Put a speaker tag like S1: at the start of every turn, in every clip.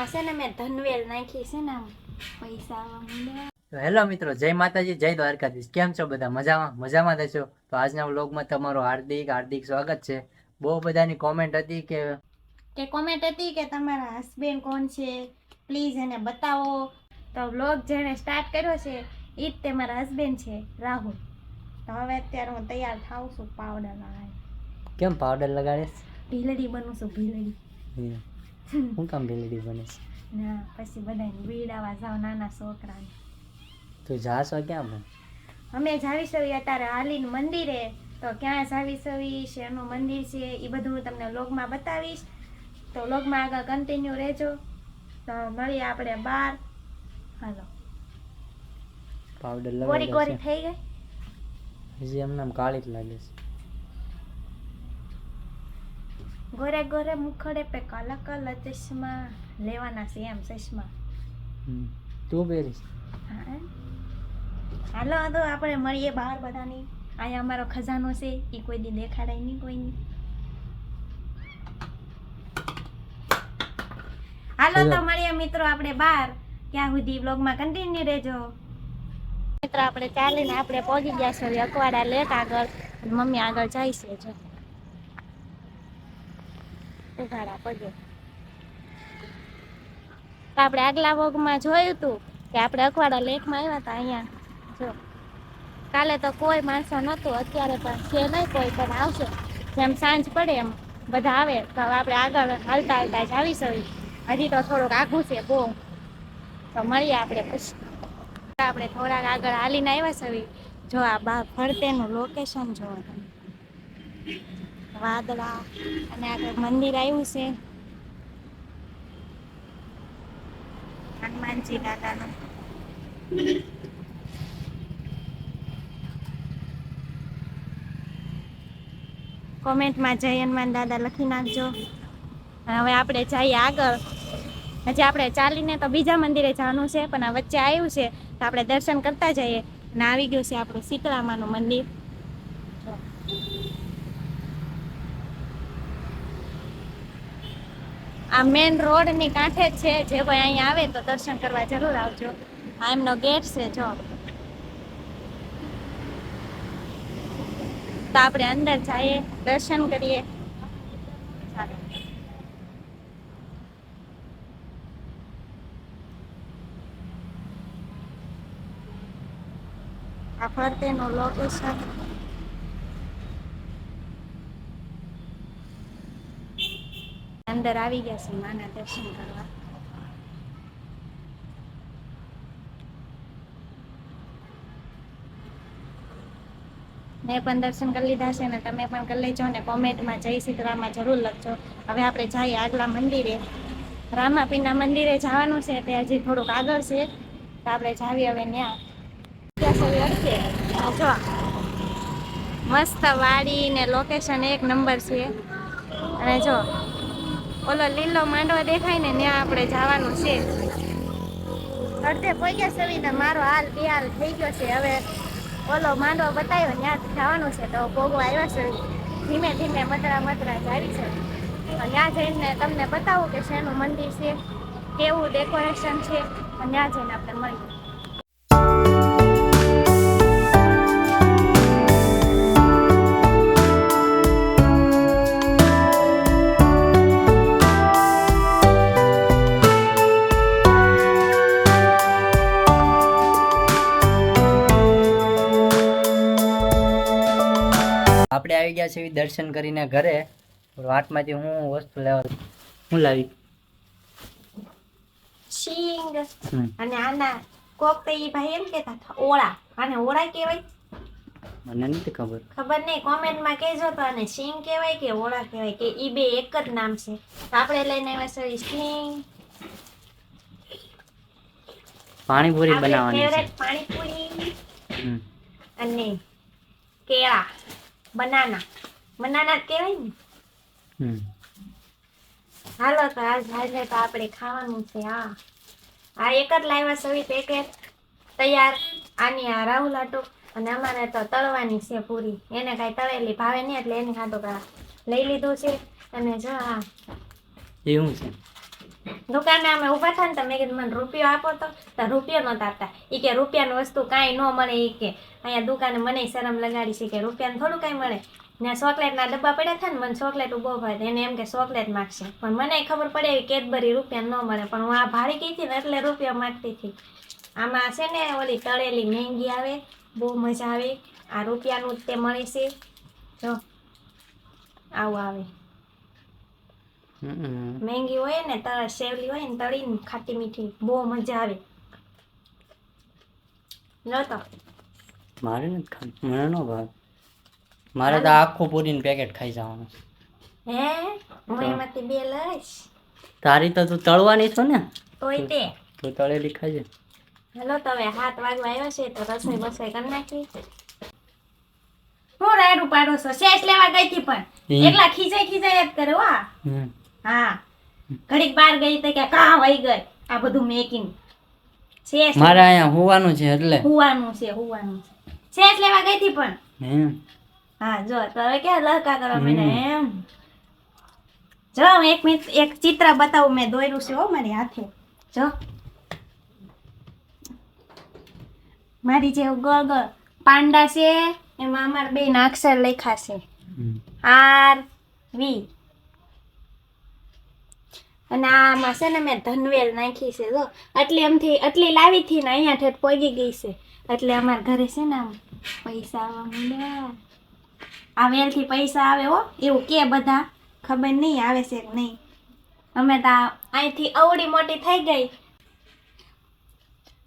S1: એમાં છે ને મેં ધનવેલ નાખી છે ને પૈસા
S2: હેલો મિત્રો જય માતાજી જય દ્વારકાધીશ. કેમ છો બધા? મજામાં? મજામાં થશો તો આજના વ્લોગમાં તમારું હાર્દિક હાર્દિક સ્વાગત છે. બહુ બધાની કોમેન્ટ હતી કે
S1: કે કોમેન્ટ હતી કે તમારા હસબેન્ડ કોણ છે? પ્લીઝ એને બતાવો. તો વ્લોગ જેણે સ્ટાર્ટ કર્યો છે એ જ તે મારા હસબેન્ડ છે રાહુલ. તો હવે અત્યારે હું તૈયાર થાઉં છું પાવડર લગાવી
S2: કેમ પાવડર લગાડીશ
S1: ભીલડી બનું છું ભીલડી.
S2: હું કામ ભીલડી બને છે?
S1: ના પછી બધાને બીડાવા જાવ નાના છોકરાને.
S2: તું જાશો ક્યાં પણ
S1: અમે જાવી સવી અત્યારે હાલીન મંદિરે. તો ક્યાં જાવી સવી શેનું મંદિર છે એ બધું હું તમને લોગમાં બતાવીશ. તો લોગમાં આગળ કન્ટિન્યુ રહેજો. તો મળીએ આપણે બાર. હાલો.
S2: પાવડર
S1: ગોરી ગોરી થઈ ગઈ?
S2: હજી એમ નામ કાળી જ લાગે છે.
S1: ગોરે ગોરે મુખડે પે કાલા કાલા ચશ્મા લેવાના છે એમ ચશ્મા.
S2: તું પહેરીશ?
S1: હાલો તો આપણે મળીએ બહાર બધાની. અહીંયા અમારો ખજાનો છે એ કોઈ દી દેખાડાય નહીં કોઈની. હાલો તો મળીએ મિત્રો આપણે બહાર. ત્યાં સુધી બ્લોગમાં કન્ટિન્યુ રહેજો. મિત્રો આપણે ચાલીને આપણે પહોંચી ગયા છે અકવાડા લેટ આગળ મમ્મી આગળ જાય છે જો. ઉઘાડા પગે તો આપણે આગલા વોગમાં જોયું હતું કે આપણે અખવાડા લેકમાં આવ્યા હતા અહીંયા. જો. કાલે તો કોઈ માણસો નહોતું, અત્યારે પણ છે નહીં કોઈ, પણ આવશે. જેમ સાંજ પડે એમ બધા આવે, તો આપણે આગળ હાલતા હાલતા જ આવી સવી હજી તો થોડુંક આઘું છે, બહુ. તો મળીએ આપણે પછી. આપણે થોડાક આગળ હાલીને આવ્યા સવી જો આ બા ફરતેનું લોકેશન જોવા. તમે વાદળા અને આગળ મંદિર આવ્યું છે. હનુમાનજી દાદાનું. કોમેન્ટમાં જય હનુમાન દાદા લખી નાખજો. હવે આપણે જઈએ આગળ. હજી આપણે ચાલીને તો બીજા મંદિરે જવાનું છે, પણ આ વચ્ચે આવ્યું છે, તો આપણે દર્શન કરતા જઈએ. અને આવી ગયું છે આપણું શીતળામાનું મંદિર. આ રોડ રોડની કાંઠે છે. જે કોઈ અહીંયા આવે તો દર્શન કરવા જરૂર આવજો. આ એમનો ગેટ છે, જો. તો આપણે અંદર જઈએ, દર્શન કરીએ. આ ફરતેનું લોકેશન અંદર આવી ગયા છે માના દર્શન કરવા. મેં પણ દર્શન કરી લીધા છે ને તમે પણ કરી લેજો ને કોમેન્ટમાં જય સીતરામાં જરૂર લખજો. હવે આપણે જઈએ આગલા મંદિરે. રામાપીના મંદિરે જવાનું છે તે હજી થોડુંક આગળ છે. તો આપણે જાવી હવે ત્યાં જો. મસ્ત વાડી ને લોકેશન એક નંબર છે. અને જો. ઓલો લીલો માંડવો દેખાય ને ત્યાં આપણે જવાનું છે. અડધે પહોંચ્યા સવિતા મારો હાલ બેહાલ થઈ ગયો છે. હવે ઓલો માંડવો બતાવ્યો, ત્યાં જવાનું છે તો ભોગો આવ્યો છે. ધીમે ધીમે મતરા મતરા જાવી છે. ત્યાં જઈને તમને બતાવું કે શેનું મંદિર છે, કેવું ડેકોરેશન છે ત્યાં જઈને આપણે મળીએ.
S2: આવી ગયા છે દર્શન કરીને ઘરે. વાટમાંથી હું વસ્તુ લેવા હું લાવી?
S1: શીંગ અને આના કોક તો ઈ ભાઈ એમ કેતા હતા ઓળા. આને ઓળા કહેવાય?
S2: મને નથી ખબર.
S1: ખબર નહીં કોમેન્ટમાં કહેજો તો આને શીંગ કહેવાય કે ઓળા કહેવાય કે ઈ બે એક જ નામ છે. આપણે લઈને આવ્યા છે શીંગ.
S2: પાણીપુરી બનાવવાની છે.
S1: પાણીપુરી અને કેળા. બનાના બનાના કહેવાય ને?
S2: હમ.
S1: હાલો તો આજ આજે તો આપણે ખાવાનું છે હા. આ એક જ લાવ્યા સવી પેકેટ તૈયાર. આની આ રાહુલ આટો અને અમારે તો તળવાની છે પૂરી. એને કાંઈ તળેલી ભાવે નહીં એટલે એને ખાતો લઈ લીધું છે. અને જો
S2: હા એવું છે.
S1: દુકાને અમે ઊભા થાય ને તો મેં કીધું, મને રૂપિયો આપો તો. તો રૂપિયો નહોતા આપતા. એ કે રૂપિયાની વસ્તુ કાંઈ ન મળે એ કે. અહીંયા દુકાને મને શરમ લગાડી છે કે રૂપિયાને થોડું કાંઈ મળે. ને ચોકલેટના ડબ્બા પડ્યા હતા ને મને ચોકલેટ ઊભો ભાવે એને એમ કે ચોકલેટ માગશે. પણ મને ખબર પડે એવી કેદબરી રૂપિયા ન મળે. પણ હું આ ભાડી ગઈ હતી ને એટલે રૂપિયા માગતી હતી. આમાં છે ને ઓલી તળેલી મહેંગી આવે, બહુ મજા આવે. આ રૂપિયાનું જ તે મળે છે. જો, આવું આવે. મહેંગી હોય ને તારા સેવલી હોય ને તળીને ખાટી મીઠી બહુ મજા આવે. નતો
S2: મારે નથી ખાવું મને નો ભાવે. મારે તો આખું પૂરીને પેકેટ ખાઈ જવાનું.
S1: હે? હું એમાંથી બે લઈશ.
S2: તારી તો તું તળવાની છો ને?
S1: તોય તે.
S2: તું તળેલી ખાજે.
S1: હેલો તમે હાથ વાગવા આવ્યો છે તો રસોઈ બસોઈ કરી નાખી. હું રાયડું પાડો છો શેષ લેવા ગઈ હતી પણ. એટલા ખીચાઈ ખીચાઈ જ કરે
S2: વા.
S1: હા. ઘડીક બહાર ગઈ તો કે કા વહી ગઈ? આ બધું મેકિંગ છે
S2: મારે અહીંયા હોવાનું છે એટલે.
S1: હોવાનું છે હોવાનું છે. શેષ લેવા ગઈ હતી પણ. હા જો તો હવે ક્યાં લહકા કરવા મને એમ. જો હું એક મિનિટ એક ચિત્ર બતાવું મેં દોર્યું છે હો મારી હાથે. જો. મારી જે ગોળ ગોળ પાંડા છે એમાં અમારા બે અક્ષર લખ્યા છે. R V. અને આમાં છે ને મેં ધનવેલ નાખી છે જો. આટલી એમથી આટલી લાવી હતી ને અહીંયા ઠેઠ પોગી ગઈ છે. એટલે અમારા ઘરે છે ને આમ પૈસા આવવા મળ્યા આ વેલથી પૈસા આવે હો એવું કે બધા. ખબર નહીં આવે છે કે નહીં. અમે તો અહીંથી અવડી મોટી થઈ ગઈ.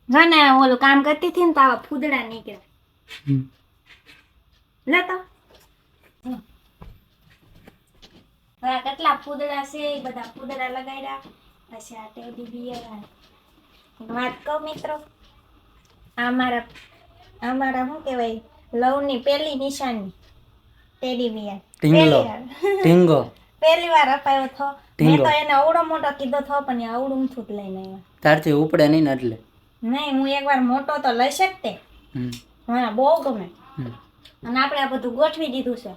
S1: જો ને ઓલું કામ કરતી હતી ને તો આવા ફૂદડા નીકળ્યા.
S2: હમ.
S1: લે તો હવે ફૂદડા છે એ બધા પૂદડા લગાડ્યા પછી આ ટેડી બિયર વાત કહું મિત્રો અમારા અમારા શું કહેવાય લવની પહેલી નિશાની. ટેડી બિયર
S2: ટીંગલો. ટીંગો.
S1: પહેલી વાર અપાયો થો મેં તો એને અવડો મોટો કીધો થો પણ એ અવડું થૂટ લઈને આવ્યો.
S2: તારથી ઉપડે નહીં એટલે.
S1: નહીં હું એકવાર મોટો તો લઈ શકતે
S2: તે.
S1: હા બહુ ગમે. અને આપણે આ બધું ગોઠવી દીધું છે.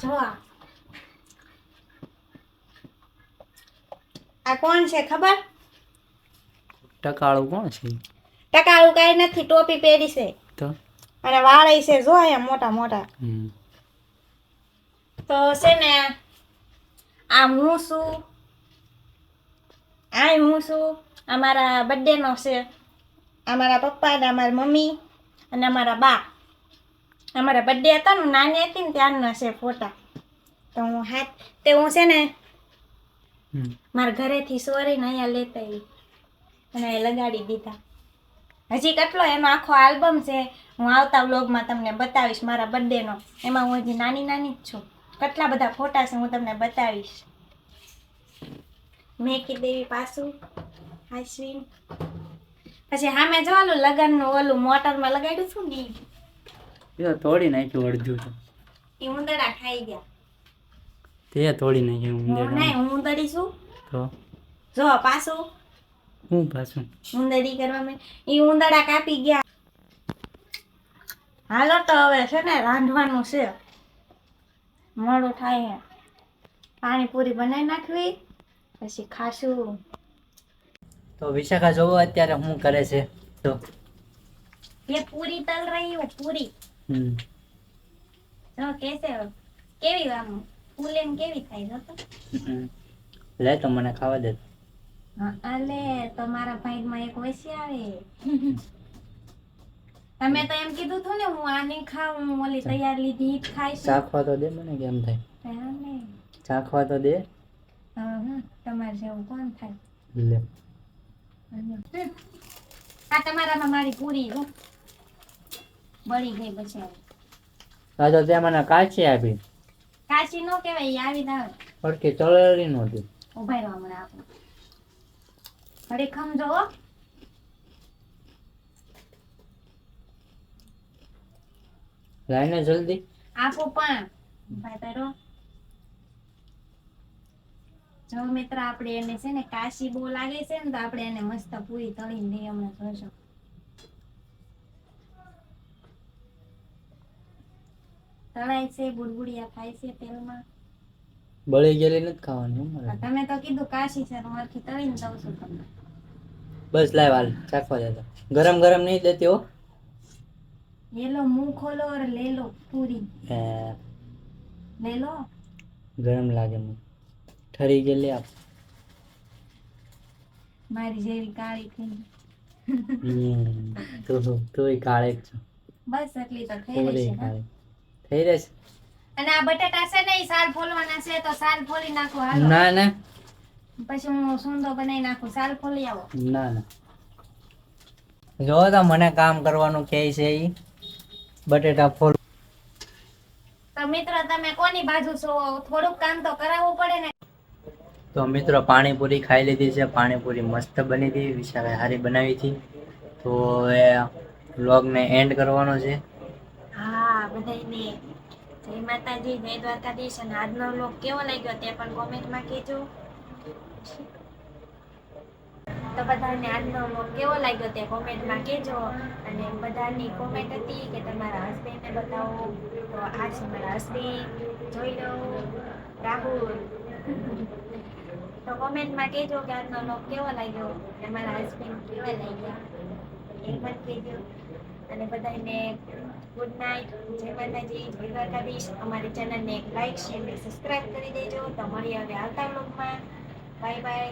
S1: જો આ. આ કોણ છે ખબર?
S2: ટકાળું કોણ છે?
S1: ટકાળું કાંઈ નથી ટોપી પહેરી છે.
S2: તો?
S1: અને વાળે છે જો અહીંયા મોટા મોટા. તો છે ને આ હું છું આ હું છું અમારા બર્થડે નો છે. અમારા પપ્પા ને અમારી મમ્મી અને અમારા બા. અમારા બર્થડે હતા ને નાની હતી ને ત્યારના છે ફોટા. તો હું હાથ તે હું છે ને. મારા ઘરેથી સોરીને અહીંયા લેતા આવી. અને એ લગાડી દીધા. હજી કેટલો એનો આખો આલ્બમ છે હું આવતા વ્લોગમાં તમને બતાવીશ મારા બર્થડેનો. એમાં હું હજી નાની નાની જ છું. કેટલા બધા ફોટા છે હું તમને બતાવીશ. મેકી દેવી પાસું આશ્વિન પછી સામે જોવાનું લગ્નનું ઓલું મોટરમાં લગાડ્યું છું ને થોડી
S2: એ તોડી નાખ્યું અડધું
S1: એ ઉંદરા ખાઈ ગયા.
S2: તે તોડી નાખી
S1: ઉંદરડા હું ઉંદરી છું.
S2: તો?
S1: જો પાછું.
S2: હું પાછું?
S1: ઉંદરી કરવા મે ઈ ઉંદરડા કાપી ગયા. હાલો તો હવે છે ને રાંધવાનું છે. મોડું થાય હે પાણીપુરી બનાવી નાખવી પછી ખાશું.
S2: તો વિશાખા જોવો અત્યારે હું કરે છે. તો
S1: એ પૂરી તલ રહી પૂરી.
S2: હમ.
S1: તો કેસે કેવી વામું? ને કેવી થાય જો તો
S2: લે તો મને ખાવા દે.
S1: અલે તો મારા ભાઈમાં એક વસી આવે. તમે તો એમ કીધું હતું ને હું આ નહીં ખાઉં હું ઓલી તૈયાર લીધી ઈ ખાઈશ
S2: ચાખવા તો દે મને કેમ થાય. ચાખવા તો દે.
S1: તમારે જેવું કોણ થાય?
S2: લે.
S1: આ તમારામાં મારી પૂરી હો. બળી ગઈ પછી.
S2: આ તો તે મને કાચી આપી.
S1: કાચી નો કહેવાય ઈ આવી ના આવે
S2: ચળેલી નહોતી
S1: ઊભા રહો હમણાં આપણે. ઘડી ખમજો હો.
S2: લાઈને જલ્દી.
S1: આપો પણ. ભાઈ તારો જો મિત્ર આપણે એને છે ને કાશી બહુ લાગે છે ને તો આપણે એને મસ્ત પૂરી તળીને દઈએ હમણાં જોશો તળાય છે બુડબુડિયા ખાય છે તેલમાં.
S2: બળી ગયેલી નથી ખાવાની
S1: તમે તો કીધું કાશી છે હું તળીને દઉં છું તમને.
S2: બસ લાવ હાલ ચાખવા દેતો ગરમ ગરમ નહીં દેતી હો.
S1: યેલો મું ખોલો ઓર લે
S2: લો
S1: પૂરી લે
S2: ગરમ લાગે મને. ઠરી ગયેલી આપ.
S1: મારી જેવી કાળી થઈ
S2: તો તો કાળે જ
S1: બસ એટલી તો થઈ
S2: રહી છે રહેશે
S1: અને આ બટાટા છે ને સાલ ફોલવાના છે તો સાલ ફોલી નાખો હાલો.
S2: ના ના.
S1: પછી હું સુંદો બનાવી નાખું સાલ ફોલી આવો.
S2: ના ના. જો તો મને કામ કરવાનું કહે છે ઈ. બટેટા ફોલ
S1: તો મિત્રો તમે કોની બાજુ છો? થોડુંક કામ તો કરાવવું પડે ને.
S2: તો મિત્રો પાણીપુરી ખાઈ લીધી છે. પાણીપુરી મસ્ત બની હતી વિશાલે હારી બનાવી હતી. તો હવે વ્લોગને એન્ડ કરવાનો છે.
S1: બધાને જય માતાજી, જય દ્વારકાધીશ અને આજનો લોક કેવો લાગ્યો તે પણ કોમેન્ટમાં કહેજો. તો બધાને આજનો લોક કેવો લાગ્યો તે કોમેન્ટમાં કહેજો અને બધાની કોમેન્ટ હતી કે તમારા હસબન્ડને બતાવો. તો આ છે મારા હસબન્ડ જોઈ લો, રાહુલ. તો કોમેન્ટમાં કહેજો કે આજનો લોક કેવો લાગ્યો. અને મારા હસબન્ડ કેવા લાગ્યા. એ પણ કહેજો. અને બધાને ગુડ નાઇટ જય માતાજી, જય દ્વારકાધીશ. અમારી ચેનલને એક લાઈક શેર સબસ્ક્રાઈબ કરી દેજો. તો મળીએ હવે આવતા લોકમાં બાય બાય